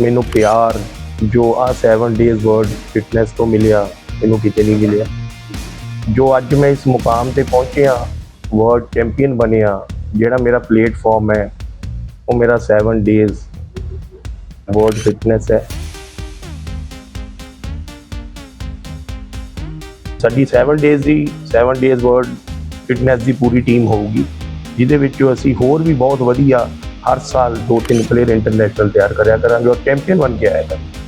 ਮੈਨੂੰ ਪਿਆਰ ਜੋ ਆ 7 ਡੇਜ਼ ਵਰਡ ਫਿਟਨੈਸ ਤੋਂ ਮਿਲਿਆ, ਮੈਨੂੰ ਕਿਤੇ ਨਹੀਂ ਮਿਲਿਆ। ਜੋ ਅੱਜ ਮੈਂ ਇਸ ਮੁਕਾਮ ਤੇ ਪਹੁੰਚਿਆ ਵਰਲਡ ਚੈਂਪੀਅਨ ਬਣਿਆ, ਜਿਹੜਾ ਮੇਰਾ ਪਲੇਟਫਾਰਮ ਹੈ, ਉਹ ਮੇਰਾ 7 ਡੇਜ਼ ਵਰਲਡ ਫਿਟਨੈਸ ਹੈ। ਸਾਡੀ 7 ਡੇਜ਼ ਦੀ 7 ਡੇਜ਼ ਵਰਲਡ ਫਿਟਨੈਸ ਦੀ ਪੂਰੀ ਟੀਮ ਹੋਊਗੀ, ਜਿਹਦੇ ਵਿੱਚੋਂ ਅਸੀਂ ਹੋਰ ਵੀ ਬਹੁਤ ਵਧੀਆ ਹਰ ਸਾਲ ਦੋ ਤਿੰਨ ਪਲੇਅਰ ਇੰਟਰਨੈਸ਼ਨਲ ਤਿਆਰ ਕਰਿਆ ਕਰਾਂਗੇ ਔਰ ਚੈਂਪੀਅਨ ਬਣ ਕੇ ਆਇਆ ਕਰਾਂਗੇ।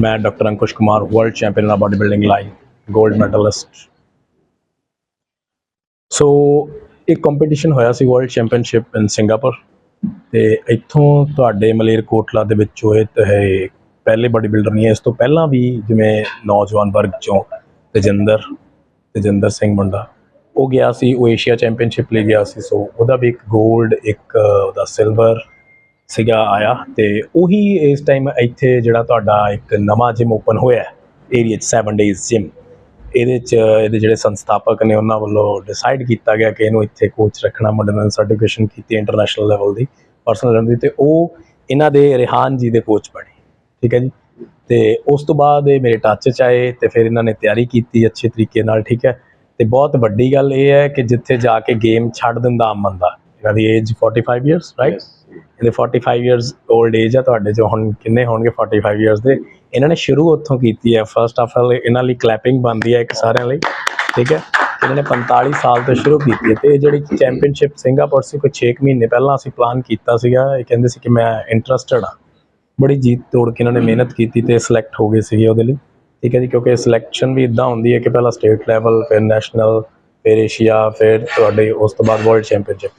ਮੈਂ doctor Ankush Kumar world champion ਦਾ ਬਾਡੀ ਬਿਲਡਿੰਗ ਲਾਈਨ 골ਡ ਮੈਡਲਿਸਟ ਸੋ ਇੱਕ ਕੰਪੀਟੀਸ਼ਨ ਹੋਇਆ ਸੀ ਵਰਲਡ ਚੈਂਪੀਅਨਸ਼ਿਪ ਇਨ ਸਿੰਗਾਪੁਰ ਤੇ ਇੱਥੋਂ ਤੁਹਾਡੇ ਮਲੇਰਕੋਟਲਾ ਦੇ ਵਿੱਚੋਂ ਇਹ ਤਾਂ ਪਹਿਲੇ ਬਾਡੀ ਬਿਲਡਰ ਨਹੀਂ ਹੈ। ਇਸ ਤੋਂ ਪਹਿਲਾਂ ਵੀ ਜਿਵੇਂ ਨੌਜਵਾਨ ਵਰਗ ਚੋਂ ਤੇਜਿੰਦਰ ਤੇਜਿੰਦਰ ਸਿੰਘ ਮੁੰਡਾ, ਉਹ ਗਿਆ ਸੀ, ਉਹ ਏਸ਼ੀਆ ਚੈਂਪੀਅਨਸ਼ਿਪ ਲਈ ਗਿਆ ਸੀ। ਸੋ ਉਹਦਾ ਵੀ ਇੱਕ 골ਡ ਇੱਕ, ਉਹਦਾ ਸਿਲਵਰ ਸੀਗਾ ਆਇਆ ਤੇ ਉਹੀ ਇਸ ਟਾਈਮ ਇੱਥੇ ਜਿਹੜਾ ਤੁਹਾਡਾ ਇੱਕ ਨਵਾਂ ਜਿਮ ਓਪਨ ਹੋਇਆ ਏਰੀਆ 'ਚ 7 ਡੇਜ਼ ਜਿਮ ਇਹਦੇ 'ਚ, ਇਹਦੇ ਜਿਹੜੇ ਸੰਸਥਾਪਕ ਨੇ, ਉਹਨਾਂ ਵੱਲੋਂ ਡਿਸਾਈਡ ਕੀਤਾ ਗਿਆ ਕਿ ਇਹਨੂੰ ਇੱਥੇ ਕੋਚ ਰੱਖਣਾ, ਮੁੰਡੇ ਨੇ ਸਰਟੀਫਿਕੇਸ਼ਨ ਕੀਤੀ ਇੰਟਰਨੈਸ਼ਨਲ ਲੈਵਲ ਦੀ ਪਰਸਨਲ ਦੀ। ਤੇ ਉਹ, ਇਹਨਾਂ ਦੇ ਰਿਹਾਨ ਜੀ ਦੇ ਕੋਚ ਬਣੇ। ਠੀਕ ਹੈ ਜੀ? ਤੇ ਉਸ ਤੋਂ ਬਾਅਦ ਇਹ ਮੇਰੇ ਟੱਚ 'ਚ ਆਏ ਤੇ ਫਿਰ ਇਹਨਾਂ ਨੇ ਤਿਆਰੀ ਕੀਤੀ ਅੱਛੇ ਤਰੀਕੇ ਨਾਲ ਠੀਕ ਹੈ? ਤੇ ਬਹੁਤ ਵੱਡੀ ਗੱਲ ਇਹ ਹੈ ਕਿ ਜਿੱਥੇ ਜਾ ਕੇ ਗੇਮ ਛੱਡ ਦਿੰਦਾ ਆਮ ਬੰਦਾ ਇਹਨਾਂ ਦੀ ਏਜ 45 ਇਅਰਸ ਰਾਈਟ ਇਹਦੇ 45 ਇਅਰਸ 올ਡ ਏਜ ਆ ਤੁਹਾਡੇ ਜੋ ਹੁਣ ਕਿੰਨੇ ਹੋਣਗੇ 45 ਇਅਰਸ ਦੇ। ਇਹਨਾਂ ਨੇ ਸ਼ੁਰੂ ਉੱਥੋਂ ਕੀਤੀ ਹੈ। ਫਰਸਟ ਆਫ ਆਲ ਇਹਨਾਂ ਲਈ ਕਲੈਪਿੰਗ ਬਣਦੀ ਹੈ ਇੱਕ ਸਾਰਿਆਂ ਲਈ ਠੀਕ ਹੈ? ਇਹਨਾਂ ਨੇ 45 ਸਾਲ ਤੋਂ ਸ਼ੁਰੂ ਕੀਤੀ ਹੈ। ਤੇ ਇਹ ਜਿਹੜੀ ਚੈਂਪੀਅਨਸ਼ਿਪ ਸਿੰਗਾਪੁਰ ਸੀ ਕੋਈ 6 ਮਹੀਨੇ ਪਹਿਲਾਂ ਅਸੀਂ ਪਲਾਨ ਕੀਤਾ ਸੀਗਾ। ਇਹ ਕਹਿੰਦੇ ਸੀ ਕਿ ਮੈਂ ਇੰਟਰਸਟਡ ਆ ਬੜੀ ਜੀਤ ਤੋੜ ਕੇ ਇਹਨਾਂ ਨੇ ਮਿਹਨਤ ਕੀਤੀ ਤੇ ਸਿਲੈਕਟ ਹੋ ਗਏ ਸੀਗੇ ਉਹਦੇ ਲਈ। ਠੀਕ ਹੈ ਜੀ ਕਿਉਂਕਿ ਸਿਲੈਕਸ਼ਨ ਵੀ ਇਦਾਂ ਹੁੰਦੀ ਹੈ ਕਿ ਪਹਿਲਾਂ ਸਟੇਟ ਲੈਵਲ ਫਿਰ ਨੈਸ਼ਨਲ ਫਿਰ ਏਸ਼ੀਆ ਫਿਰ ਤੁਹਾਡੇ ਉਸ ਤੋਂ ਬਾਅਦ ਵਰਲਡ ਚੈਂਪੀਅਨਸ਼ਿਪ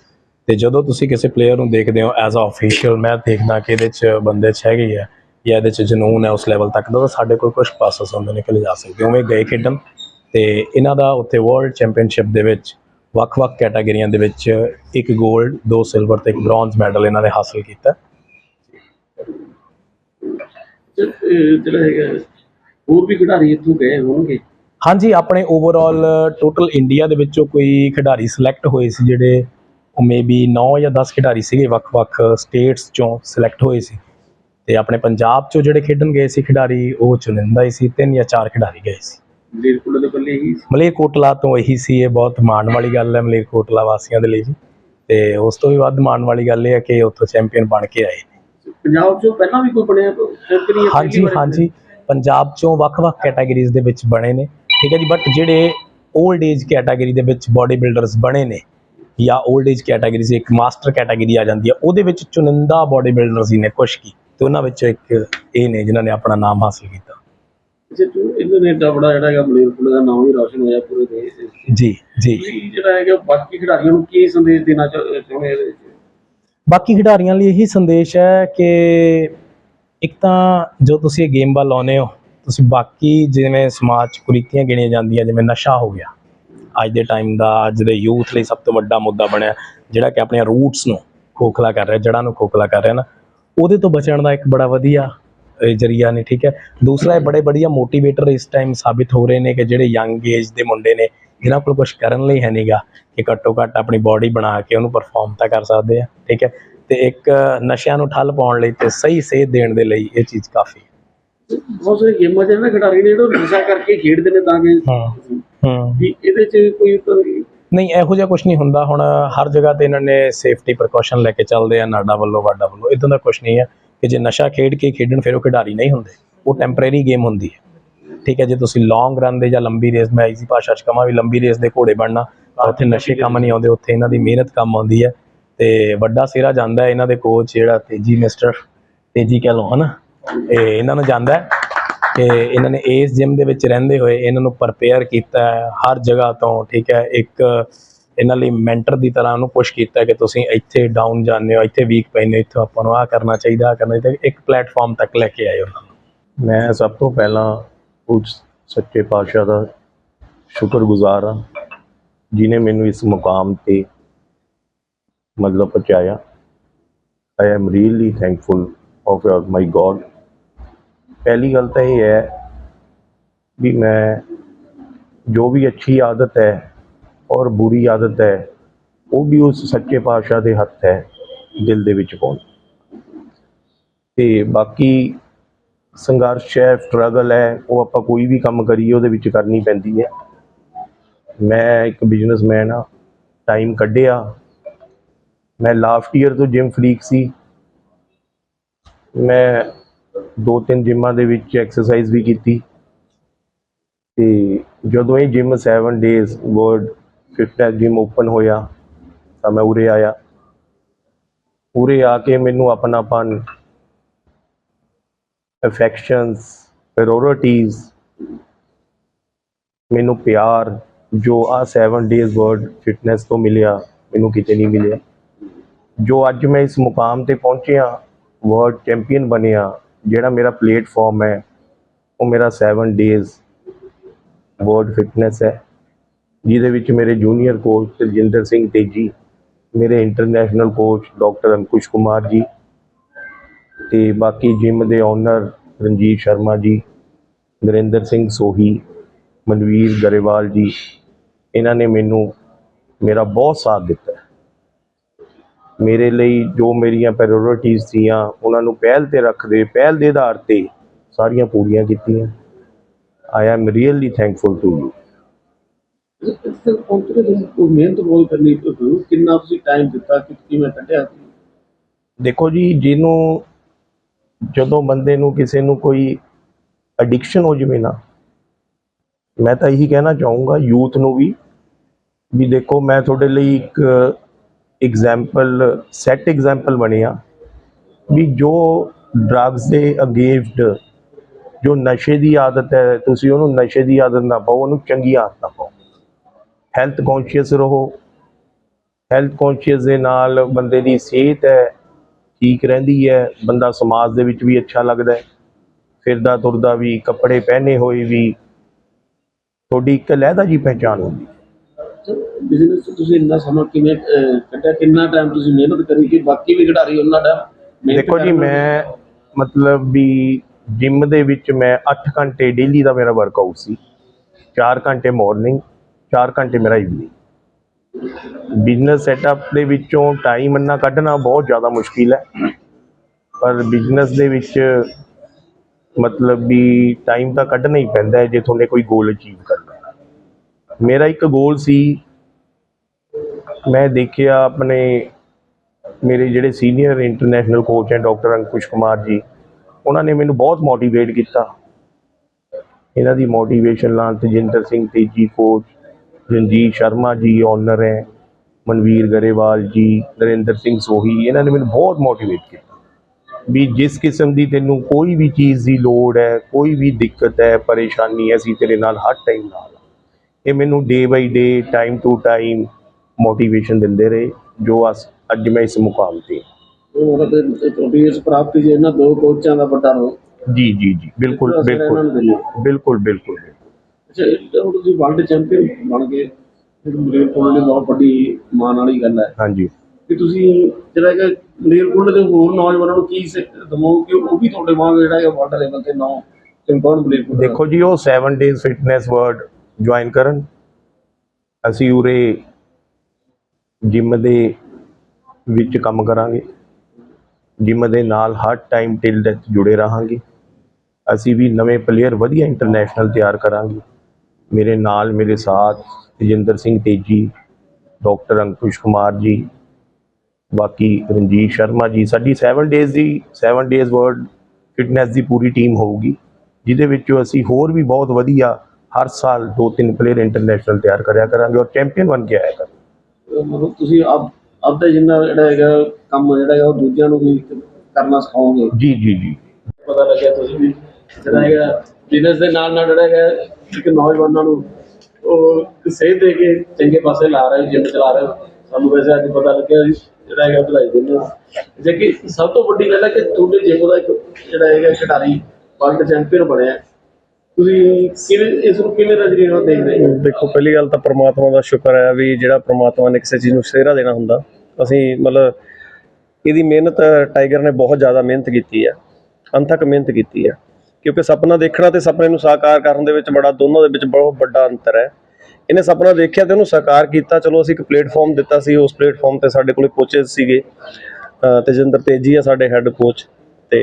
ਤੇ ਜਦੋਂ ਤੁਸੀਂ ਕਿਸੇ ਪਲੇਅਰ ਨੂੰ ਦੇਖਦੇ ਹੋ ਐਜ਼ ਅ ਅਫੀਸ਼ੀਅਲ ਮੈਂ ਦੇਖਦਾ ਕਿ ਇਹਦੇ 'ਚ ਬੰਦੇ 'ਚ ਹੈਗੀ ਹੈ ਜਾਂ ਇਹਦੇ 'ਚ ਜਨੂਨ ਹੈ ਉਸ ਲੈਵਲ ਤੱਕ ਦਾ ਤਾਂ ਸਾਡੇ ਕੋਲ ਕੁਝ ਪਾਸਸ ਹੁੰਦੇ ਨੇ ਕਿ ਲਿਜਾ ਸਕਦੇ ਹੋ। ਉਵੇਂ ਗਏ ਖੇਡਣ ਤੇ ਇਹਨਾਂ ਦਾ ਉੱਥੇ ਵਰਲਡ ਚੈਂਪੀਅਨਸ਼ਿਪ ਦੇ ਵਿੱਚ ਵੱਖ-ਵੱਖ ਕੈਟਾਗਰੀਆਂ ਦੇ ਵਿੱਚ ਇੱਕ 골ਡ ਦੋ ਸਿਲਵਰ ਤੇ ਇੱਕ ਬ੍ਰੌਂਜ਼ ਮੈਡਲ ਇਹਨਾਂ ਨੇ ਹਾਸਲ ਕੀਤਾ। ਜਿਹੜਾ ਹੈਗਾ ਹੋਰ ਵੀ ਖਿਡਾਰੀ ਇੱਥੋਂ ਗਏ ਹੋਣਗੇ? ਹਾਂਜੀ ਆਪਣੇ ਓਵਰਆਲ ਟੋਟਲ ਇੰਡੀਆ ਦੇ ਵਿੱਚੋਂ ਕੋਈ ਖਿਡਾਰੀ ਸਿਲੈਕਟ ਹੋਏ ਸੀ ਜਿਹੜੇ ਉਹ ਮੇਬੀ 9 ਜਾਂ 10 ਖਿਡਾਰੀ ਸੀਗੇ ਵੱਖ-ਵੱਖ ਸਟੇਟਸ ਚੋਂ ਸਿਲੈਕਟ ਹੋਏ ਸੀ। ਤੇ ਆਪਣੇ ਪੰਜਾਬ ਚੋਂ ਜਿਹੜੇ ਖੇਡਣ ਗਏ ਸੀ ਖਿਡਾਰੀ ਉਹ ਚੁਣਿੰਦਾ ਹੀ ਸੀ ਤਿੰਨ ਜਾਂ ਚਾਰ ਖਿਡਾਰੀ ਗਏ ਸੀ। ਮਲੇਰਕੋਟਲਾ ਦੇ ਬੱਲੇ ਹੀ ਮਲੇਰਕੋਟਲਾ ਤੋਂ ਇਹੀ ਸੀ ਇਹ ਬਹੁਤ ਮਾਣ ਵਾਲੀ ਗੱਲ ਹੈ ਮਲੇਰਕੋਟਲਾ ਵਾਸੀਆਂ ਦੇ ਲਈ ਵੀ। ਤੇ ਉਸ ਤੋਂ ਵੀ ਵੱਧ ਮਾਣ ਵਾਲੀ ਗੱਲ ਇਹ ਹੈ ਕਿ ਉੱਥੋਂ ਚੈਂਪੀਅਨ ਬਣ ਕੇ ਆਏ। ਪੰਜਾਬ ਚੋਂ ਪਹਿਲਾਂ ਵੀ ਕੋਈ ਬਣਿਆ ਚੈਂਪੀਅਨ ਹਾਂਜੀ ਹਾਂਜੀ। ਪੰਜਾਬ ਚੋਂ ਵੱਖ-ਵੱਖ ਕੈਟਾਗਰੀਜ਼ ਦੇ ਵਿੱਚ ਬਣੇ ਨੇ। ਠੀਕ ਹੈ ਜੀ ਬਟ ਜਿਹੜੇ 올ਡ ਏਜ ਕੈਟਾਗਰੀ ਦੇ ਵਿੱਚ ਬਾਡੀ ਬਿਲਡਰਸ ਬਣੇ ਨੇ ਜਾਂ 올ਡ ਏਜ ਕੈਟਾਗਰੀ 'ਚ ਇੱਕ ਮਾਸਟਰ ਕੈਟਾਗਰੀ ਆ ਜਾਂਦੀ ਹੈ ਉਹਦੇ ਵਿੱਚ ਚੁਣਿੰਦਾ ਬਾਡੀ ਬਿਲਡਰਸ ਹੀ ਨੇ ਕੁਛ ਕੀ। ਤੇ ਉਹਨਾਂ ਵਿੱਚੋਂ ਇੱਕ ਇਹ ਨੇ ਜਿਨ੍ਹਾਂ ਨੇ ਆਪਣਾ ਨਾਮ ਹਾਸਲ ਕੀਤਾ। ਜੇ ਤੂੰ ਇਹਨਾਂ ਨੇ ਏਡਾ ਬੜਾ ਜਿਹੜਾ ਹੈਗਾ ਮਲੇਰਕੋਟਲਾ ਦਾ ਨਾਮ ਵੀ ਰੌਸ਼ਨ ਹੋਇਆ ਪੂਰੇ ਦੇਸ਼ ਦੇ ਵਿੱਚ। ਜੀ ਜੀ। ਜਿਹੜਾ ਹੈਗਾ ਬਾਕੀ ਖਿਡਾਰੀਆਂ ਨੂੰ ਕੀ ਸੰਦੇਸ਼ ਦੇਣਾ ਚਾਹ- ਚਾਹੁੰਦੇ ਬਾਕੀ ਖਿਡਾਰੀਆਂ ਲਈ ਇਹੀ ਸੰਦੇਸ਼ ਹੈ ਕਿ ਇੱਕ ਤਾਂ ਜੋ ਤੁਸੀਂ ਇਹ ਗੇਮ ਵੱਲ ਆਉਂਦੇ ਹੋ, ਤੁਸੀਂ ਬਾਕੀ ਜਿਵੇਂ ਸਮਾਜ 'ਚ ਕੁਰੀਤੀਆਂ ਗਿਣੀਆਂ ਜਾਂਦੀਆਂ, ਜਿਵੇਂ ਨਸ਼ਾ ਹੋ ਗਿਆ। ਅੱਜ ਦੇ ਟਾਈਮ ਦਾ, ਅੱਜ ਦੇ ਯੂਥ ਲਈ ਸਭ ਤੋਂ ਵੱਡਾ ਮੁੱਦਾ ਬਣਿਆ, ਜਿਹੜਾ ਕਿ ਆਪਣੀਆਂ ਰੂਟਸ ਨੂੰ ਖੋਖਲਾ ਕਰ ਰਿਹਾ, ਜੜ੍ਹਾਂ ਨੂੰ ਖੋਖਲਾ ਕਰ ਰਿਹਾ ਨਾ। ਉਹਦੇ ਤੋਂ ਬਚਣ ਦਾ ਇੱਕ ਬੜਾ ਵਧੀਆ ਜਰੀਆ ਨੇ ਠੀਕ ਹੈ? ਦੂਸਰਾ ਇਹ ਬੜੇ ਵਧੀਆ ਮੋਟੀਵੇਟਰ ਇਸ ਟਾਈਮ ਸਾਬਿਤ ਹੋ ਰਹੇ ਨੇ ਕਿ ਜਿਹੜੇ ਯੰਗ ਏਜ ਦੇ ਮੁੰਡੇ ਨੇ ਜਿਨ੍ਹਾਂ ਕੋਲ ਕੁਝ ਕਰਨ ਲਈ ਹੈ ਨਹੀਂਗਾ ਕਿ ਘੱਟੋ ਘੱਟ ਆਪਣੀ ਬਾਡੀ ਬਣਾ ਕੇ ਉਹਨੂੰ ਪਰਫਾਰਮ ਤਾਂ ਕਰ ਸਕਦੇ ਆ ਠੀਕ ਹੈ? ਤੇ ਇੱਕ ਨਸ਼ਿਆਂ ਨੂੰ ਠੱਲ ਪਾਉਣ ਲਈ ਤੇ ਸਹੀ ਸੇਧ ਦੇਣ ਦੇ ਲਈ ਇਹ ਚੀਜ਼ ਕਾਫੀ ਹੈ। ਬਹੁਤ ਸਾਰੇ ਗੇਮਾਂ 'ਚ ਨਾ ਖਿਡਾਰੀ ਨੇ ਜਿਹੜੇ ਨਸ਼ਾ ਕਰਕੇ ਖੇਡਦੇ ਨੇ ਤਾਂ ਕਿ ਹਾਂ ਹਾਂ। ਵੀ ਇਹਦੇ 'ਚ ਕੋਈ ਤਾਂ ਨਹੀਂ। ਇਹੋ ਜਿਹਾ ਕੁਝ ਨਹੀਂ ਹੁੰਦਾ। ਹੁਣ ਹਰ ਜਗ੍ਹਾ ਤੇ ਇਹਨਾਂ ਨੇ ਸੇਫਟੀ ਪ੍ਰੀਕਾਸ਼ਨ ਲੈ ਕੇ ਚੱਲਦੇ ਆ ਨਾਡਾ ਵੱਲੋਂ ਵਾਡਾ ਵੱਲੋਂ। ਇਦਾਂ ਦਾ ਕੁਝ ਨਹੀਂ ਹੈ ਕਿ ਜੇ ਨਸ਼ਾ ਖੇਡ ਕੇ ਖੇਡਣ ਫਿਰ ਉਹ ਖਿਡਾਰੀ ਨਹੀਂ ਹੁੰਦੇ। ਉਹ ਟੈਂਪਰੇਰੀ ਗੇਮ ਹੁੰਦੀ ਹੈ। ਠੀਕ ਹੈ ਜੇ ਤੁਸੀਂ ਲੌਂਗ ਰਨ ਦੇ ਜਾਂ ਲੰਬੀ ਰੇਸ ਮੈਂ ਇਜ਼ੀ ਭਾਸ਼ਾ ਚ ਕਹਾਂ ਵੀ ਲੰਬੀ ਰੇਸ ਦੇ ਘੋੜੇ ਬਣਨਾ ਉੱਥੇ ਨਸ਼ੇ ਕੰਮ ਨਹੀਂ ਆਉਂਦੇ ਉੱਥੇ ਇਹਨਾਂ ਦੀ ਮਿਹਨਤ ਕੰਮ ਆਉਂਦੀ ਹੈ ਤੇ ਵੱਡਾ ਸਿਰਾ ਜਾਂਦਾ ਇਹਨਾਂ ਦੇ ਕੋਚ ਜਿਹੜਾ ਤੇਜੀ ਮਿਸਟਰ ਤੇਜੀ ਕਹਿ ਲਓ ਹਨਾ? ਇਹ ਇਹਨਾਂ ਨੂੰ ਜਾਂਦਾ ਕਿ ਇਹਨਾਂ ਨੇ ਇਸ ਜਿਮ ਦੇ ਵਿੱਚ ਰਹਿੰਦੇ ਹੋਏ ਇਹਨਾਂ ਨੂੰ ਪ੍ਰਪੇਅਰ ਕੀਤਾ ਹਰ ਜਗ੍ਹਾ ਤੋਂ ਠੀਕ ਹੈ ਇੱਕ ਇਹਨਾਂ ਲਈ ਮੈਂਟਰ ਦੀ ਤਰ੍ਹਾਂ ਉਹਨੂੰ ਪੁਸ਼ ਕੀਤਾ ਕਿ ਤੁਸੀਂ ਇੱਥੇ ਡਾਊਨ ਜਾਂਦੇ ਹੋ ਇੱਥੇ ਵੀਕ ਪੈਂਦੇ ਇੱਥੋਂ ਆਪਾਂ ਨੂੰ ਆਹ ਕਰਨਾ ਚਾਹੀਦਾ ਆਹ ਕਰਨਾ ਚਾਹੀਦਾ ਇੱਕ ਪਲੇਟਫਾਰਮ ਤੱਕ ਲੈ ਕੇ ਆਏ ਉਹਨਾਂ ਨੂੰ ਮੈਂ ਸਭ ਤੋਂ ਪਹਿਲਾਂ ਉਸ ਸੱਚੇ ਪਾਤਸ਼ਾਹ ਦਾ ਸ਼ੁਕਰਗੁਜ਼ਾਰ ਹਾਂ ਜਿਨੇ ਮੈਨੂੰ ਇਸ ਮੁਕਾਮ ਤੇ ਮਤਲਬ ਪਹੁੰਚਾਇਆ। I am really thankful of your my God ਪਹਿਲੀ ਗੱਲ ਤਾਂ ਇਹ ਹੈ ਵੀ ਮੈਂ ਜੋ ਵੀ ਅੱਛੀ ਆਦਤ ਹੈ ਔਰ ਬੁਰੀ ਆਦਤ ਹੈ, ਉਹ ਵੀ ਉਸ ਸੱਚੇ ਪਾਤਸ਼ਾਹ ਦੇ ਹੱਥ ਹੈ, ਦਿਲ ਦੇ ਵਿੱਚ ਪਾਉਣ। ਤੇ ਬਾਕੀ ਸੰਘਰਸ਼ ਹੈ ਸਟਰਗਲ ਹੈ, ਉਹ ਆਪਾਂ ਕੋਈ ਵੀ ਕੰਮ ਕਰੀਏ, ਉਹਦੇ ਵਿੱਚ ਕਰਨੀ ਪੈਂਦੀ ਹੈ। ਮੈਂ ਇੱਕ ਬਿਜ਼ਨਸਮੈਨ ਆ ਟਾਈਮ ਕੱਢਿਆ। ਮੈਂ ਲਾਸਟ ਈਅਰ ਤੋਂ ਜਿਮ ਫਰੀਕ ਸੀ। ਮੈਂ ਦੋ ਤਿੰਨ ਜਿਮਾਂ ਦੇ ਵਿੱਚ ਐਕਸਰਸਾਈਜ਼ ਵੀ ਕੀਤੀ। ਤੇ ਜਦੋਂ ਇਹ gym 7 days world fitness gym open ਹੋਇਆ, ਤਾਂ ਮੈਂ ਉਰੇ ਆਇਆ। ਉਰੇ ਆ ਕੇ ਮੈਨੂੰ ਆਪਣਾਪਨ ਅਫੈਕਸ਼ਨਸ ਪ੍ਰਾਇੋਰਟੀਜ਼ ਮੈਨੂੰ ਪਿਆਰ, ਜੋ ਆ 7 ਡੇਜ਼ ਵਰਲਡ ਫਿਟਨੈਸ ਤੋਂ ਮਿਲਿਆ, ਮੈਨੂੰ ਕਿਤੇ ਨਹੀਂ ਮਿਲਿਆ। ਜੋ ਅੱਜ ਮੈਂ ਇਸ ਮੁਕਾਮ ਤੇ ਪਹੁੰਚਿਆ ਵਰਲਡ ਚੈਂਪੀਅਨ ਬਣਿਆ, ਜਿਹੜਾ ਮੇਰਾ ਪਲੇਟਫਾਰਮ ਹੈ, ਉਹ ਮੇਰਾ 7 ਡੇਜ਼ ਵਰਲਡ ਫਿਟਨੈਸ ਹੈ। ਜਿਹਦੇ ਵਿੱਚ ਮੇਰੇ ਜੂਨੀਅਰ ਕੋਚ ਤਲਜਿੰਦਰ ਸਿੰਘ ਤੇਜੀ, ਮੇਰੇ international coach doctor Ankush Kumar ji ਤੇ ਬਾਕੀ ਜਿਮ ਦੇ ਓਨਰ ਰਣਜੀਤ ਸ਼ਰਮਾ ਜੀ ਨਰਿੰਦਰ ਸਿੰਘ ਸੋਹੀ ਮਨਵੀਰ ਗਰੇਵਾਲ ਜੀ ਇਹਨਾਂ ਨੇ ਮੈਨੂੰ ਮੇਰਾ ਬਹੁਤ ਸਾਥ ਦਿੱਤਾ। ਮੇਰੇ ਲਈ ਜੋ ਮੇਰੀਆਂ ਪ੍ਰਾਇੋਰਟੀਆਂ ਸੀਆਂ ਉਹਨਾਂ ਨੂੰ ਪਹਿਲ ਤੇ ਰੱਖਦੇ ਪਹਿਲ ਦੇ ਆਧਾਰ ਤੇ ਸਾਰੀਆਂ ਪੂਰੀਆਂ ਕੀਤੀਆਂ। I am really thankful to you ਮਿਹਨਤ ਬਹੁਤ ਕਰਨੀ ਕਿੰਨਾ ਤੁਸੀਂ ਟਾਈਮ ਦਿੱਤਾ ਕਿ ਕਿਵੇਂ ਕੱਢਿਆ ਦੇਖੋ ਜੀ ਜਿਹਨੂੰ ਜਦੋਂ ਬੰਦੇ ਨੂੰ ਕਿਸੇ ਨੂੰ ਕੋਈ ਐਡਿਕਸ਼ਨ ਹੋ ਜਾਵੇ ਨਾ, ਮੈਂ ਤਾਂ ਇਹੀ ਕਹਿਣਾ ਚਾਹੂੰਗਾ ਯੂਥ ਨੂੰ ਵੀ ਵੀ ਦੇਖੋ ਮੈਂ ਤੁਹਾਡੇ ਲਈ ਇੱਕ ਐਗਜ਼ਾਮਪਲ ਸੈਟ ਐਗਜ਼ਾਮਪਲ ਬਣਿਆ ਵੀ ਜੋ ਡਰੱਗਸ ਦੇ ਅਗੇਂਸਟ ਜੋ ਨਸ਼ੇ ਦੀ ਆਦਤ ਹੈ, ਤੁਸੀਂ ਉਹਨੂੰ ਨਸ਼ੇ ਦੀ ਆਦਤ ਨਾ ਪਾਓ, ਉਹਨੂੰ ਚੰਗੀ ਆਦਤ ਨਾ ਪਾਓ। ਹੈਲਥ ਕੌਨਸ਼ੀਅਸ ਰਹੋ ਹੈਲਥ ਕੌਨਸ਼ੀਅਸ ਦੇ ਨਾਲ ਬੰਦੇ ਦੀ ਸਿਹਤ ਹੈ ਠੀਕ ਰਹਿੰਦੀ ਹੈ ਬੰਦਾ ਸਮਾਜ ਦੇ ਵਿੱਚ ਵੀ ਅੱਛਾ ਲੱਗਦਾ ਫਿਰਦਾ ਤੁਰਦਾ ਵੀ ਕੱਪੜੇ ਪਹਿਨੇ ਹੋਏ ਵੀ ਤੁਹਾਡੀ ਇੱਕ ਲਹਿਦਾ ਜੀ ਪਹਿਚਾਣ ਹੁੰਦੀ ਬਿਜ਼ਨਸ ਤੁਸੀਂ ਇੰਨਾ ਸਮਾਂ ਕਿਵੇਂ ਅਹ, ਕੱਢਿਆ ਕਿੰਨਾ ਟਾਈਮ ਤੁਸੀਂ ਮਿਹਨਤ ਕਰੀ ਕਿ ਬਾਕੀ ਵੀ ਖਿਡਾਰੀ ਉਹਨਾਂ ਦਾ ਮਿਹਨਤ ਦੇਖੋ ਜੀ ਮੈਂ ਮਤਲਬ ਵੀ ਜਿਮ ਦੇ ਵਿੱਚ ਮੈਂ 8 ਘੰਟੇ ਡੇਲੀ ਦਾ ਮੇਰਾ ਵਰਕਆਊਟ ਸੀ 4 ਘੰਟੇ ਮਾਰਨਿੰਗ 4 ਘੰਟੇ ਮੇਰਾ ਇਵਨਿੰਗ ਬਿਜ਼ਨਸ ਸੈਟਅਪ ਦੇ ਵਿੱਚੋਂ ਟਾਈਮ ਇੰਨਾ ਕੱਢਣਾ ਬਹੁਤ ਜ਼ਿਆਦਾ ਮੁਸ਼ਕਿਲ ਹੈ। ਪਰ ਬਿਜ਼ਨਸ ਦੇ ਵਿੱਚ ਮਤਲਬ ਵੀ ਟਾਈਮ ਤਾਂ ਕੱਢਣਾ ਹੀ ਪੈਂਦਾ ਹੈ ਜੇ ਤੁਹਾਨੇ ਕੋਈ ਗੋਲ ਅਚੀਵ ਕਰਨਾ ਮੇਰਾ ਇੱਕ ਗੋਲ ਸੀ, ਮੈਂ ਦੇਖਿਆ ਆਪਣੇ ਮੇਰੇ ਜਿਹੜੇ ਸੀਨੀਅਰ ਇੰਟਰਨੈਸ਼ਨਲ ਕੋਚ ਹੈ ਡਾਕਟਰ ਅੰਕੁਸ਼ ਕੁਮਾਰ ਜੀ, ਉਹਨਾਂ ਨੇ ਮੈਨੂੰ ਬਹੁਤ ਮੋਟੀਵੇਟ ਕੀਤਾ। ਇਹਨਾਂ ਦੀ ਮੋਟੀਵੇਸ਼ਨ ਨਾਲ ਤਜਿੰਦਰ ਸਿੰਘ ਤੇਜੀ ਕੋਚ ਰਣਜੀਤ ਸ਼ਰਮਾ ਜੀ ਓਨਰ ਹੈ ਮਨਵੀਰ ਗਰੇਵਾਲ ਜੀ ਨਰਿੰਦਰ ਸਿੰਘ ਸੋਹੀ ਇਹਨਾਂ ਨੇ ਮੈਨੂੰ ਬਹੁਤ ਮੋਟੀਵੇਟ ਕੀਤਾ। ਵੀ ਜਿਸ ਕਿਸਮ ਦੀ ਤੈਨੂੰ ਕੋਈ ਵੀ ਚੀਜ਼ ਦੀ ਲੋੜ ਹੈ ਕੋਈ ਵੀ ਦਿੱਕਤ ਹੈ ਪਰੇਸ਼ਾਨੀ ਹੈ ਅਸੀਂ ਤੇਰੇ ਨਾਲ ਹਰ ਟਾਈਮ ਨਾਲ। ਇਹ ਮੈਨੂੰ day by day time to time motivation ਦਿੰਦੇ ਰਹੇ ਜੋ ਅੱਜ ਮੈਂ ਇਸ ਮੁਕਾਮ ਤੇ। ਉਹ ਤੇ ਤੁਹਾਡੀ ਇਸ ਪ੍ਰਾਪਤੀ ਜੇ ਇਹਨਾਂ ਦੋ ਕੋਚਾਂ ਦਾ ਵੱਡਾ ਰੋਲ। ਜੀ ਜੀ ਜੀ ਬਿਲਕੁਲ ਬਿਲਕੁਲ ਬਿਲਕੁਲ ਬਿਲਕੁਲ। ਅੱਛਾ ਇਹ ਤਾਂ ਹੁਣ ਤੁਸੀਂ ਵਰਲਡ ਚੈਂਪੀਅਨ ਬਣ ਗਏ। ਇਹ ਮਲੇਰਕੋਟਲਾ ਦੀ ਬਹੁਤ ਵੱਡੀ ਮਾਣ ਵਾਲੀ ਗੱਲ ਹੈ। ਹਾਂਜੀ। ਕਿ ਤੁਸੀਂ ਜਿਹੜਾ ਕਿ ਮਲੇਰਕੋਟਲਾ ਦੇ ਹੋਰ ਨੌਜਵਾਨਾਂ ਨੂੰ ਕੀ ਸਿੱਖ ਦਵੋ ਕਿ ਉਹ ਵੀ ਤੁਹਾਡੇ ਵਾਂਗ ਜਿਹੜਾ ਹੈ ਵਰਲਡ ਲੈਵਲ ਤੇ ਨੌ ਚੈਂਪੀਅਨ ਮਲੇਰਕੋਟਲਾ ਦੇਖੋ ਜੀ ਉਹ 7 ਡੇਜ਼ ਫਿਟਨੈਸ ਵਰਲਡ ਜੁਆਇਨ ਕਰਨ। ਅਸੀਂ ਉਰੇ ਜਿਮ ਦੇ ਵਿੱਚ ਕੰਮ ਕਰਾਂਗੇ। ਜਿਮ ਦੇ ਨਾਲ ਹਰ ਟਾਈਮ ਟਿਲ ਡੈਥ ਜੁੜੇ ਰਹਾਂਗੇ। ਅਸੀਂ ਵੀ ਨਵੇਂ ਪਲੇਅਰ ਵਧੀਆ ਇੰਟਰਨੈਸ਼ਨਲ ਤਿਆਰ ਕਰਾਂਗੇ। ਮੇਰੇ ਨਾਲ ਮੇਰੇ ਸਾਥ ਤੇਜਿੰਦਰ ਸਿੰਘ ਤੇਜੀ ਡਾਕਟਰ ਅੰਕੁਸ਼ ਕੁਮਾਰ ਜੀ ਬਾਕੀ ਰਣਜੀਤ ਸ਼ਰਮਾ ਜੀ। ਸਾਡੀ 7 ਡੇਜ਼ ਦੀ 7 ਡੇਜ਼ ਵਰਲਡ ਫਿਟਨੈਸ ਦੀ ਪੂਰੀ ਟੀਮ ਹੋਊਗੀ ਜਿਹਦੇ ਵਿੱਚੋਂ ਅਸੀਂ ਹੋਰ ਵੀ ਬਹੁਤ ਵਧੀਆ ਹਰ ਸਾਲ ਦੋ ਤਿੰਨ ਪਲੇਅਰ ਇੰਟਰਨੈਸ਼ਨਲ ਤਿਆਰ ਕਰਿਆ ਕਰਾਂਗੇ ਔਰ ਚੈਂਪੀਅਨ ਬਣ ਕੇ ਆਇਆ ਕਰਾਂਗੇ। ਮਤਲਬ ਤੁਸੀਂ ਆਪ ਆਪਦਾ ਜਿੰਨਾ ਜਿਹੜਾ ਹੈਗਾ ਕੰਮ ਜਿਹੜਾ ਹੈਗਾ ਉਹ ਦੂਜਿਆਂ ਨੂੰ ਵੀ ਕਰਨਾ ਸਿਖਾਓਗੇ? ਜੀ ਜੀ ਜੀ। ਪਤਾ ਲੱਗਿਆ ਤੁਸੀਂ ਵੀ ਜਿਹੜਾ ਹੈਗਾ ਬਿਜ਼ਨਸ ਦੇ ਨਾਲ ਨਾਲ ਜਿਹੜਾ ਹੈਗਾ ਇੱਕ ਨੌਜਵਾਨਾਂ ਨੂੰ ਉਹ ਸੇਧ ਦੇ ਕੇ ਚੰਗੇ ਪਾਸੇ ਲਾ ਰਹੇ ਜਿੰਮ ਚਲਾ ਰਹੇ। ਸਾਨੂੰ ਵੈਸੇ ਅੱਜ ਪਤਾ ਲੱਗਿਆ ਜਿਹੜਾ ਹੈਗਾ ਵਧਾਈ ਦਿੰਦੇ ਜੇ ਕਿ ਸਭ ਤੋਂ ਵੱਡੀ ਗੱਲ ਹੈ ਕਿ ਤੁਹਾਡੇ ਜਿੰਮ ਦਾ ਇੱਕ ਜਿਹੜਾ ਹੈਗਾ ਖਿਡਾਰੀ ਵਰਲਡ ਚੈਂਪੀਅਨ ਬਣਿਆ। ਤੁਸੀਂ ਕਿਵੇਂ, ਇਸ ਨੂੰ ਕਿਵੇਂ ਨਜ਼ਰੀਏ ਨਾਲ ਦੇਖਦੇ ਹੋ? ਦੇਖੋ, ਪਹਿਲੀ ਗੱਲ ਤਾਂ ਪ੍ਰਮਾਤਮਾ ਦਾ ਸ਼ੁਕਰ ਹੈ ਵੀ ਜਿਹੜਾ ਪ੍ਰਮਾਤਮਾ ਨੇ ਕਿਸੇ ਚੀਜ਼ ਨੂੰ ਸਿਹਰਾ ਦੇਣਾ ਹੁੰਦਾ। ਅਸੀਂ ਮਤਲਬ ਇਹਦੀ ਮਿਹਨਤ, ਟਾਈਗਰ ਨੇ ਬਹੁਤ ਜ਼ਿਆਦਾ ਮਿਹਨਤ ਕੀਤੀ ਹੈ। ਅੰਥਕ ਮਿਹਨਤ ਕੀਤੀ ਹੈ। ਕਿਉਂਕਿ ਸੁਪਨਾ ਦੇਖਣਾ ਤੇ ਸੁਪਨੇ ਨੂੰ ਸਾਕਾਰ ਕਰਨ ਦੇ ਵਿੱਚ ਬੜਾ, ਦੋਨਾਂ ਦੇ ਵਿੱਚ ਬਹੁਤ ਵੱਡਾ ਅੰਤਰ ਹੈ। ਇਹਨੇ ਸੁਪਨਾ ਦੇਖਿਆ ਤੇ ਉਹਨੂੰ ਸਾਕਾਰ ਕੀਤਾ। ਚਲੋ, ਅਸੀਂ ਇੱਕ ਪਲੇਟਫਾਰਮ ਦਿੱਤਾ ਸੀ। ਉਸ ਪਲੇਟਫਾਰਮ ਤੇ ਸਾਡੇ ਕੋਲੇ ਕੋਚਸ ਸੀਗੇ। ਤੇਜਿੰਦਰ ਤੇਜੀ ਆ ਸਾਡੇ ਹੈੱਡ ਕੋਚ ਤੇ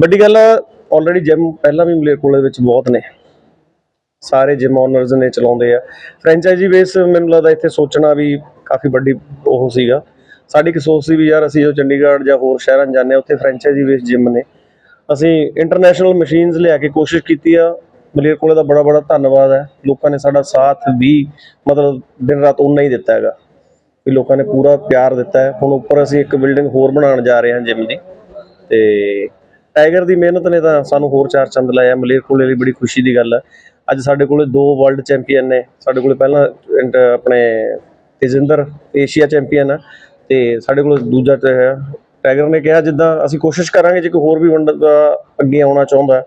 ਵੱਡੀ ਗੱਲ ਆਲਰੇਡੀ ਜਿਮ ਪਹਿਲਾਂ ਵੀ ਮਲੇਰਕੋਟਲੇ ਵਿੱਚ ਬਹੁਤ ਨੇ। ਸਾਰੇ ਜਿਮ ਓਨਰਸ ਨੇ ਚਲਾਉਂਦੇ ਆ। ਫਰੈਂਚਾਈਜ਼ੀ ਬੇਸ ਮੈਨੂੰ ਲੱਗਦਾ ਇੱਥੇ ਸੋਚਣਾ ਵੀ ਕਾਫੀ ਵੱਡੀ ਉਹ ਸੀਗਾ। ਸਾਡੀ ਇੱਕ ਸੋਚ ਸੀ ਵੀ ਯਾਰ ਅਸੀਂ ਜੋ ਚੰਡੀਗੜ੍ਹ ਜਾਂ ਹੋਰ ਸ਼ਹਿਰਾਂ ਜਾਂਦੇ ਆ ਉੱਥੇ ਫਰੈਂਚਾਈਜ਼ੀ ਬੇਸ ਜਿਮ ਨੇ। ਅਸੀਂ ਇੰਟਰਨੈਸ਼ਨਲ ਮਸ਼ੀਨਸ ਲਿਆ ਕੇ ਕੋਸ਼ਿਸ਼ ਕੀਤੀ ਆ। ਮਲੇਰਕੋਟਲੇ ਦਾ ਬੜਾ ਬੜਾ ਧੰਨਵਾਦ ਹੈ। ਲੋਕਾਂ ਨੇ ਸਾਡਾ ਸਾਥ ਵੀ ਮਤਲਬ ਦਿਨ ਰਾਤ ਉਨਾ ਹੀ ਦਿੱਤਾ ਹੈਗਾ। ਵੀ ਲੋਕਾਂ ਨੇ ਪੂਰਾ ਪਿਆਰ ਦਿੱਤਾ ਹੈ। ਹੁਣ ਉੱਪਰ ਅਸੀਂ ਇੱਕ ਬਿਲਡਿੰਗ ਹੋਰ ਬਣਾਉਣ ਜਾ ਰਹੇ ਹਾਂ ਜਿਮ ਦੀ। ਤੇ ਟਾਈਗਰ ਦੀ ਮਿਹਨਤ ਨੇ ਤਾਂ ਸਾਨੂੰ ਹੋਰ ਚਾਰ ਚੰਦ ਲਾਇਆ। ਮਲੇਰਕੋਟਲੇ ਲਈ ਬੜੀ ਖੁਸ਼ੀ ਦੀ ਗੱਲ ਹੈ ਅੱਜ ਸਾਡੇ ਕੋਲੇ ਦੋ ਵਰਲਡ ਚੈਂਪੀਅਨ ਨੇ। ਸਾਡੇ ਕੋਲੇ ਪਹਿਲਾਂ ਇੰਟ- ਆਪਣੇ ਤੇਜਿੰਦਰ ਏਸ਼ੀਆ ਚੈਂਪੀਅਨ ਆ। ਤੇ ਸਾਡੇ ਕੋਲ ਦੂਜਾ ਹੈ ਟਾਈਗਰ ਨੇ ਕਿਹਾ ਜਿੱਦਾਂ ਅਸੀਂ ਕੋਸ਼ਿਸ਼ ਕਰਾਂਗੇ ਜੇ ਕੋਈ ਹੋਰ ਵੀ ਬੰਦਾ ਅੱਗੇ ਆਉਣਾ ਚਾਹੁੰਦਾ,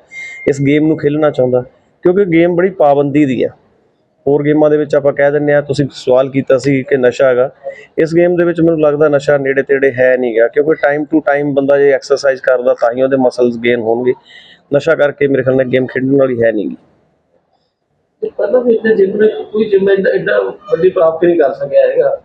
ਇਸ ਗੇਮ ਨੂੰ ਖੇਲਣਾ ਚਾਹੁੰਦਾ, ਕਿਉਂਕਿ ਗੇਮ ਬੜੀ ਪਾਬੰਦੀ ਦੀ ਹੈ ਹੋਰ ਗੇਮਾਂ ਦੇ ਵਿੱਚ ਆਪਾਂ ਕਹਿ ਦਿੰਨੇ ਆ, ਤੁਸੀਂ ਸਵਾਲ ਕੀਤਾ ਸੀ ਕਿ ਨਸ਼ਾ ਹੈਗਾ। ਇਸ ਗੇਮ ਦੇ ਵਿੱਚ ਮੈਨੂੰ ਲੱਗਦਾ ਨਸ਼ਾ ਨੇੜੇ ਤੇੜੇ ਹੈ ਨਹੀਂਗਾ ਕਿਉਂਕਿ ਟਾਈਮ ਟੂ ਟਾਈਮ ਬੰਦਾ ਜੇ ਐਕਸਰਸਾਈਜ਼ ਕਰਦਾ ਤਾਂ ਹੀ ਉਹਦੇ ਮਸਲਸ ਗੇਨ ਹੋਣਗੇ। ਨਸ਼ਾ ਕਰਕੇ ਮੇਰੇ ਖਿਆਲ ਨਾਲ ਗੇਮ ਖੇਡਣ ਵਾਲੀ ਹੈ ਨਹੀਂਗੀ ਪਹਿਲਾਂ ਵੀ ਜਿੰਮ ਕੋਈ ਜਿੰਮ ਐਡਾ ਵੱਡੀ ਪ੍ਰਾਪਤੀ ਨਹੀਂ ਕਰ ਸਕਿਆ ਹੈਗਾ।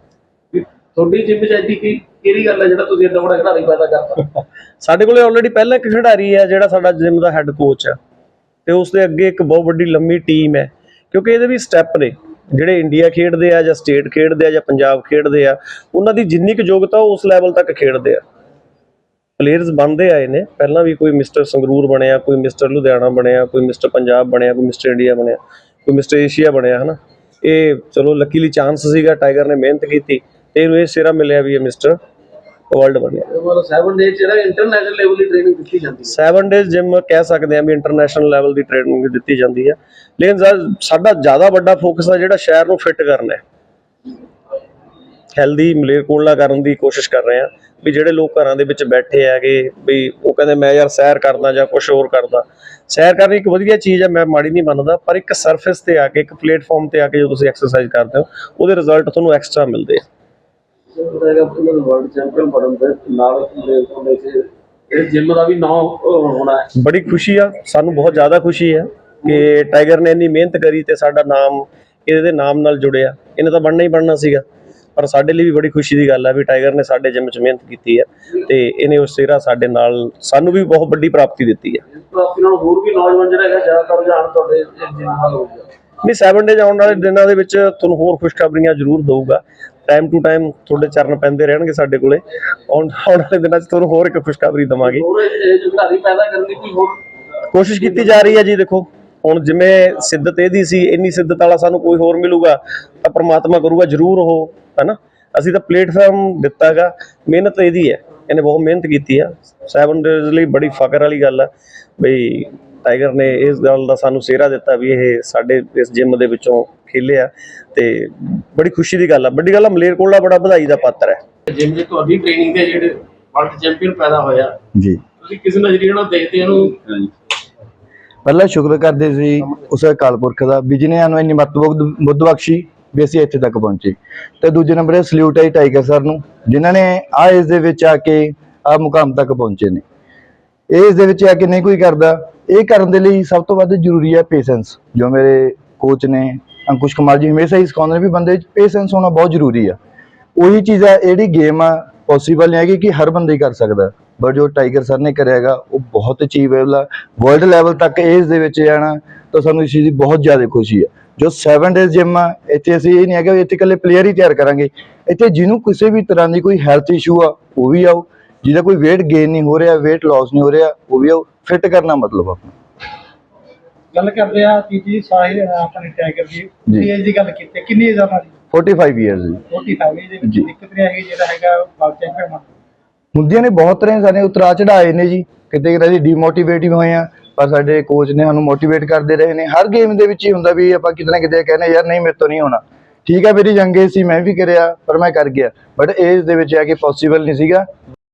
ਤੁਹਾਡੀ ਜਿੰਮ ਚ ਐਡੀ ਕੀ ਕਿਹੜੀ ਗੱਲ ਹੈ ਜਿਹੜਾ ਤੁਸੀਂ ਐਡਾ ਬੜਾ ਖਿਡਾਰੀ ਪੈਦਾ ਕਰਤਾ? ਸਾਡੇ ਕੋਲੇ ਆਲਰੇਡੀ ਪਹਿਲਾਂ ਇੱਕ ਖਿਡਾਰੀ ਹੈ ਜਿਹੜਾ ਸਾਡਾ ਜਿਮ ਦਾ ਹੈੱਡ ਕੋਚ ਆ ਤੇ ਉਸ ਦੇ ਅੱਗੇ ਇੱਕ ਬਹੁਤ ਵੱਡੀ ਲੰਮੀ ਟੀਮ ਹੈ। ਕਿਉਂਕਿ ਇਹਦੇ ਵੀ ਸਟੈਪ ਨੇ। ਜਿਹੜੇ ਇੰਡੀਆ ਖੇਡਦੇ ਆ ਜਾਂ ਸਟੇਟ ਖੇਡਦੇ ਆ ਜਾਂ ਪੰਜਾਬ ਖੇਡਦੇ ਆ, ਉਹਨਾਂ ਦੀ ਜਿੰਨੀ ਕੁ ਯੋਗਤਾ ਉਹ ਉਸ ਲੈਵਲ ਤੱਕ ਖੇਡਦੇ ਆ। ਪਲੇਅਰਸ ਬਣਦੇ ਆਏ ਨੇ। ਪਹਿਲਾਂ ਵੀ ਕੋਈ ਮਿਸਟਰ ਸੰਗਰੂਰ ਬਣਿਆ, ਕੋਈ ਮਿਸਟਰ ਲੁਧਿਆਣਾ ਬਣਿਆ, ਕੋਈ ਮਿਸਟਰ ਪੰਜਾਬ ਬਣਿਆ, ਕੋਈ ਮਿਸਟਰ ਇੰਡੀਆ ਬਣਿਆ, ਕੋਈ ਮਿਸਟਰ ਏਸ਼ੀਆ ਬਣਿਆ, ਹਨਾ। ਇਹ ਚਲੋ ਲੱਕੀਲੀ ਚਾਂਸ ਸੀਗਾ ਟਾਈਗਰ ਨੇ ਮਿਹਨਤ ਕੀਤੀ। ਤੇ ਇਹਨੂੰ ਇਹ ਸਿਰਾ ਮਿਲਿਆ ਵੀ ਇਹ ਮਿਸਟਰ ਵਰਲਡ ਬਣਿਆ ਇਹ ਮਤਲਬ 7 ਡੇ ਜਿਹੜਾ ਇੰਟਰਨੈਸ਼ਨਲ ਲੈਵਲ ਦੀ ਟ੍ਰੇਨਿੰਗ ਦਿੱਤੀ ਜਾਂਦੀ ਹੈ। 7 ਡੇਜ਼ ਜਿਮ ਕਹਿ ਸਕਦੇ ਆ ਵੀ ਇੰਟਰਨੈਸ਼ਨਲ ਲੈਵਲ ਦੀ ਟ੍ਰੇਨਿੰਗ ਦਿੱਤੀ ਜਾਂਦੀ ਹੈ। ਲੇਕਿਨ ਸਾਡਾ ਜ਼ਿਆਦਾ ਵੱਡਾ ਫੋਕਸ ਆ ਜਿਹੜਾ ਸ਼ਹਿਰ ਨੂੰ ਫਿੱਟ ਕਰਨਾ ਹੈ। ਹੈਲਦੀ ਮਲੇਰਕੋਟਲਾ ਕਰਨ ਦੀ ਕੋਸ਼ਿਸ਼ ਕਰ ਰਹੇ ਆ ਵੀ ਜਿਹੜੇ ਲੋਕ ਘਰਾਂ ਦੇ ਵਿੱਚ ਬੈਠੇ ਹੈਗੇ ਵੀ ਉਹ ਕਹਿੰਦੇ ਮੈਂ ਯਾਰ ਸੈਰ ਕਰਦਾ ਜਾਂ ਕੁਝ ਹੋਰ ਕਰਦਾ। ਸੈਰ ਕਰਨੀ ਇੱਕ ਵਧੀਆ ਚੀਜ਼ ਹੈ ਮੈਂ ਮਾੜੀ ਨਹੀਂ ਮੰਨਦਾ ਪਰ ਇੱਕ ਸਰਫੇਸ ਤੇ ਆ ਕੇ ਇੱਕ ਪਲੇਟਫਾਰਮ ਤੇ ਆ ਕੇ ਜਦੋਂ ਤੁਸੀਂ ਐਕਸਰਸਾਈਜ਼ ਕਰਦੇ ਹੋ ਉਹਦੇ ਰਿਜ਼ਲਟ ਤੁਹਾਨੂੰ ਐਕਸਟਰਾ ਮਿਲਦੇ ਆ। ਜਿਹੜਾ ਹੈਗਾ ਉਹਨਾਂ ਨੂੰ ਵਰਲਡ ਚੈਂਪੀਅਨ ਬਣਨ ਦੇ ਨਾਲ ਦੇ ਵਿੱਚ ਇਹ ਜਿੰਮ ਦਾ ਵੀ ਨਾਮ ਹੋਣਾ ਹੈ ਬੜੀ ਖੁਸ਼ੀ ਆ, ਸਾਨੂੰ ਬਹੁਤ ਜ਼ਿਆਦਾ ਖੁਸ਼ੀ ਹੈ ਕਿ ਟਾਈਗਰ ਨੇ ਇੰਨੀ ਮਿਹਨਤ ਕਰੀ ਤੇ ਸਾਡਾ ਨਾਮ ਇਹਦੇ ਨਾਮ ਨਾਲ ਜੁੜਿਆ। ਇਹਨੇ ਤਾਂ ਬਣਨਾ ਹੀ ਬਣਨਾ ਸੀਗਾ। ਪਰ ਸਾਡੇ ਲਈ ਵੀ ਬੜੀ ਖੁਸ਼ੀ ਦੀ ਗੱਲ ਹੈ ਵੀ ਟਾਈਗਰ ਨੇ ਸਾਡੇ ਜਿਮ 'ਚ ਮਿਹਨਤ ਕੀਤੀ ਹੈ ਤੇ ਇਹਨੇ ਉਸ ਸਿਹਰਾ ਸਾਡੇ ਨਾਲ ਸਾਨੂੰ ਵੀ ਬਹੁਤ ਵੱਡੀ ਪ੍ਰਾਪਤੀ ਦਿੱਤੀ ਹੈ ਪ੍ਰਾਪਤੀ ਨਾਲ ਹੋਰ ਵੀ ਨੌਜਵਾਨ ਜਿਹੜਾ ਹੈਗਾ ਜ਼ਿਆਦਾਤਰ ਜਾਣ ਤੁਹਾਡੇ ਜਿੰਮ ਵੱਲ ਹੋਊਗਾ ਨਹੀਂ 7 ਡੇਜ਼ ਆਉਣ ਵਾਲੇ ਦਿਨਾਂ ਦੇ ਵਿੱਚ ਤੁਹਾਨੂੰ ਹੋਰ ਖੁਸ਼ਖਬਰੀਆਂ ਜ਼ਰੂਰ ਦਊਗਾ। ਟਾਈਮ ਟੂ ਟਾਈਮ ਤੁਹਾਡੇ ਚਰਨ ਪੈਂਦੇ ਰਹਿਣਗੇ ਸਾਡੇ ਕੋਲੇ। ਆਉਣ ਆਉਣ ਵਾਲੇ ਦਿਨਾਂ 'ਚ ਤੁਹਾਨੂੰ ਹੋਰ ਇੱਕ ਖੁਸ਼ਖਬਰੀ ਦਵਾਂਗੇ। ਹੋਰ ਇਹ ਇਹ ਜੋ ਖਿਡਾਰੀ ਪੈਦਾ ਕਰਨ ਦੀ ਕੋਈ ਹੋਰ ਕੋਸ਼ਿਸ਼ ਕੀਤੀ ਜਾ ਰਹੀ ਹੈ ਜੀ ਦੇਖੋ। ਹੁਣ ਜਿਵੇਂ ਸਿੱਧਤ ਇਹਦੀ ਸੀ ਇੰਨੀ ਸਿੱਧਤ ਵਾਲਾ ਸਾਨੂੰ ਕੋਈ ਹੋਰ ਮਿਲੂਗਾ ਤਾਂ ਪ੍ਰਮਾਤਮਾ ਕਰੂਗਾ ਜ਼ਰੂਰ ਉਹ ਹੈਨਾ? ਅਸੀਂ ਤਾਂ ਪਲੇਟਫਾਰਮ ਦਿੱਤਾਗਾ ਮਿਹਨਤ ਇਹਦੀ ਹੈ। ਇਹਨੇ ਬਹੁਤ ਮਿਹਨਤ ਕੀਤੀ ਆ। 7 ਡੇਜ਼ ਲਈ ਬੜੀ ਫਖਰ ਵਾਲੀ ਗੱਲ ਆ ਬਈ ਟਾਈਗਰ ਨੇ ਇਸ ਗੱਲ ਦਾ ਸਾਨੂੰ ਸਿਹਰਾ ਦਿੱਤਾ ਵੀ ਇਹ ਸਾਡੇ ਇਸ ਜਿਮ ਦੇ ਵਿੱਚੋਂ ਖੇਲਿਆ ਤੇ ਬੜੀ ਖੁਸ਼ੀ ਦੀ ਗੱਲ ਆ। ਵੱਡੀ ਗੱਲ ਆ ਮਲੇਰਕੋਟਲਾ ਬੜਾ ਵਧਾਈ ਦਾ ਪਾਤਰ ਹੈ। ਜਿੰਮ ਦੀ ਤੁਹਾਡੀ ਟ੍ਰੇਨਿੰਗ ਦੇ ਜਿਹੜੇ ਵਰਲਡ ਚੈਂਪੀਅਨ ਪੈਦਾ ਹੋਇਆ। ਜੀ। ਤੁਸੀਂ ਕਿਸ ਨਜ਼ਰੀਏ ਨਾਲ ਦੇਖਦੇ ਹੋ ਇਹਨੂੰ? ਪਹਿਲਾਂ ਸ਼ੁਕਰ ਕਰਦੇ ਸੀ ਉਸ ਅਕਾਲ ਪੁਰਖ ਦਾ ਵੀ ਜਿਹਨੇ ਸਾਨੂੰ ਇੰਨੀ ਮੱਤ ਬੁੱਧ ਬਖਸ਼ੀ ਵੀ ਅਸੀਂ ਇੱਥੇ ਤੱਕ ਪਹੁੰਚੇ। ਤੇ ਦੂਜੇ ਨੰਬਰ ਇਹ ਸਲੂਟ ਹੈ ਟਾਈਗਰ ਸਰ ਨੂੰ ਜਿਨ੍ਹਾਂ ਨੇ ਆ ਇਸ ਦੇ ਵਿੱਚ ਆ ਕੇ ਆ ਮੁਕਾਮ ਤੱਕ ਪਹੁੰਚੇ ਨੇ। ਇਸ ਦੇ ਵਿੱਚ ਆ ਕੇ ਨਹੀਂ ਕੋਈ ਕਰਦਾ, ਇਹ ਕਰਨ ਦੇ ਲਈ ਸਭ ਤੋਂ ਵੱਧ ਜ਼ਰੂਰੀ ਹੈ ਪੇਸ਼ੈਂਸ ਜੋ ਮੇਰੇ ਕੋਚ ਨੇ, ਅੰਕੁਸ਼ ਕੁਮਾਰ ਜੀ ਹਮੇਸ਼ਾ ਹੀ ਸਿਖਾਉਂਦੇ ਨੇ ਵੀ ਬੰਦੇ ਵਿੱਚ ਪੇਸ਼ੈਂਸ ਹੋਣਾ ਬਹੁਤ ਜ਼ਰੂਰੀ ਆ। ਉਹੀ ਚੀਜ਼ ਆ ਜਿਹੜੀ ਗੇਮ ਆ ਪੋਸੀਬਲ ਨਹੀਂ ਹੈਗੀ ਕਿ ਹਰ ਬੰਦਾ ਹੀ ਕਰ ਸਕਦਾ। ਬਟ ਜੋ ਟਾਈਗਰ ਸਰ ਨੇ ਕਰਿਆ ਹੈਗਾ, ਉਹ ਬਹੁਤ ਅਚੀਵੇਬਲ ਆ। ਵਰਲਡ ਲੈਵਲ ਤੱਕ ਇਸ ਦੇ ਵਿੱਚ ਜਾਣਾ ਤਾਂ ਸਾਨੂੰ ਇਸ ਚੀਜ਼ ਦੀ ਬਹੁਤ ਜ਼ਿਆਦਾ ਖੁਸ਼ੀ ਆ। ਜੋ 7 ਡੇਜ਼ ਜਿਮ ਆ, ਇੱਥੇ ਅਸੀਂ ਇਹ ਨਹੀਂ ਹੈਗਾ ਵੀ ਇੱਥੇ ਇਕੱਲੇ ਪਲੇਅਰ ਹੀ ਤਿਆਰ ਕਰਾਂਗੇ। ਇੱਥੇ ਜਿਹਨੂੰ ਕਿਸੇ ਵੀ ਤਰ੍ਹਾਂ ਦੀ ਕੋਈ ਹੈਲਥ ਇਸ਼ੂ ਆ, ਉਹ ਵੀ ਆਓ ਜਿਹਦਾ ਕੋਈ weight gain ਨਹੀਂ ਹੋ ਰਿਹਾ weight loss ਨਹੀਂ ਹੋ ਰਿਹਾ ਉਹ ਵੀ ਫਿੱਟ ਕਰਨਾ ਮਤਲਬ ਆਪਣਾ। ਗੱਲ ਕਰਦੇ ਆ ਤੀਜੀ ਸਾਹਿਲ ਆਪਣੇ ਟਾਈਗਰ ਦੀ। ਏਜ ਦੀ ਗੱਲ ਕੀਤੀ ਕਿੰਨੀ ਏਜ ਆ ਉਹਨਾਂ ਦੀ 45 ਇਅਰਸ ਜੀ। 45 ਏਜ ਦੇ ਵਿੱਚ ਜੀ। ਦਿੱਕਤ ਨਹੀਂ ਆਈ ਜਿਹੜਾ ਹੈਗਾ ਵਰਲਡ ਚੈਂਪੀਅਨ ਹੁੰਦੀਆਂ ਨੇ ਬਹੁਤ ਤਰ੍ਹਾਂ ਸਾਡੇ ਉਤਰਾ ਚੜਾਏ ਨੇ ਜੀ। ਕਿਤੇ ਕਿਤੇ ਅਸੀਂ ਡੀਮੋਟੀਵੇਟ ਵੀ ਹੋਏ ਆ ਪਰ ਸਾਡੇ ਕੋਚ ਨੇ ਸਾਨੂੰ ਮੋਟੀਵੇਟ ਕਰਦੇ ਰਹੇ ਨੇ। ਹਰ ਗੇਮ ਦੇ ਵਿੱਚ ਹੀ ਹੁੰਦਾ ਵੀ ਆਪਾਂ ਕਿਤੇ ਨਾ ਕਿਤੇ ਕਹਿੰਦੇ ਯਾਰ ਨਹੀਂ ਮੇਰੇ ਤੋਂ ਨਹੀਂ ਹੋਣਾ। ਠੀਕ ਆ ਮੇਰੀ ਜੰਗੇ ਸੀ ਮੈਂ ਵੀ ਕਰਿਆ ਪਰ ਮੈਂ ਕਰ ਗਿਆ। ਬਟ ਏਜ ਦੇ ਵਿੱਚ ਆ ਕੇ ਪੋਸੀਬਲ ਨਹੀਂ ਸੀਗਾ।